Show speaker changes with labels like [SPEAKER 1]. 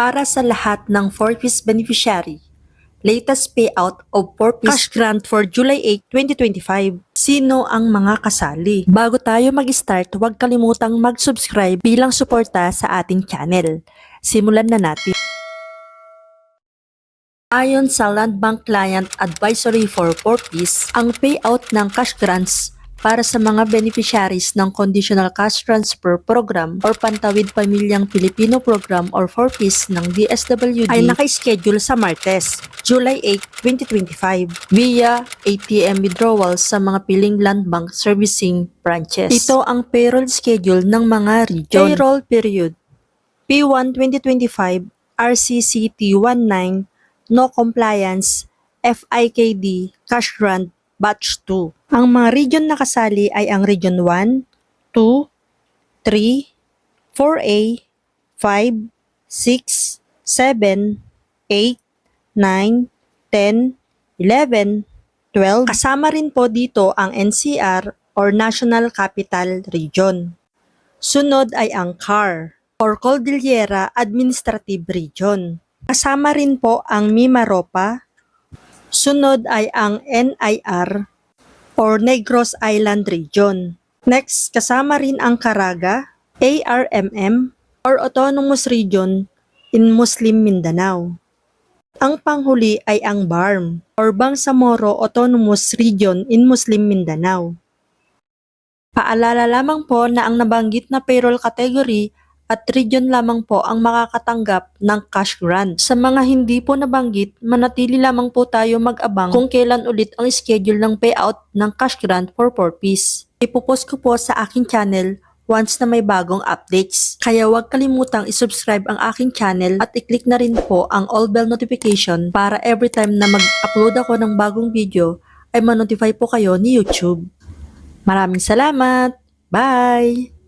[SPEAKER 1] para sa lahat ng 4-piece beneficiary. Latest payout of 4-piece cash grant for July 8, 2025. Sino ang mga kasali? Bago tayo mag-start, huwag kalimutang mag-subscribe bilang suporta sa ating channel. Simulan na natin. Ayon sa Land Bank Client Advisory for 4-piece, ang payout ng cash grants para sa mga beneficiaries ng Conditional Cash Transfer Program or Pantawid Pamilyang Pilipino Program or 4-piece ng DSWD ay naka-schedule sa Martes, July 8, 2025 via ATM withdrawals sa mga piling Land Bank Servicing branches. Ito ang payroll schedule ng mga region. Payroll period P1 2025 RCCT 19 No Compliance FIKD Cash Grant Batch 2. Ang mga region na kasali ay ang Region 1, 2, 3, 4A, 5, 6, 7, 8, 9, 10, 11, 12. Kasama rin po dito ang NCR or National Capital Region. Sunod ay ang CAR or Cordillera Administrative Region. Kasama rin po ang Mimaropa. Sunod ay ang NIR or Negros Island Region. Next, kasama rin ang Caraga, ARMM or Autonomous Region in Muslim Mindanao. Ang panghuli ay ang BARM or Bangsamoro Autonomous Region in Muslim Mindanao. Paalala lamang po na ang nabanggit na payroll category at region lamang po ang makakatanggap ng cash grant. Sa mga hindi po nabanggit, manatili lamang po tayo mag-abang kung kailan ulit ang schedule ng payout ng cash grant for 4-piece. Ipopost ko po sa aking channel once na may bagong updates. Kaya huwag kalimutang isubscribe ang aking channel at i-click na rin po ang all bell notification para every time na mag-upload ako ng bagong video ay manotify po kayo ni YouTube. Maraming salamat! Bye!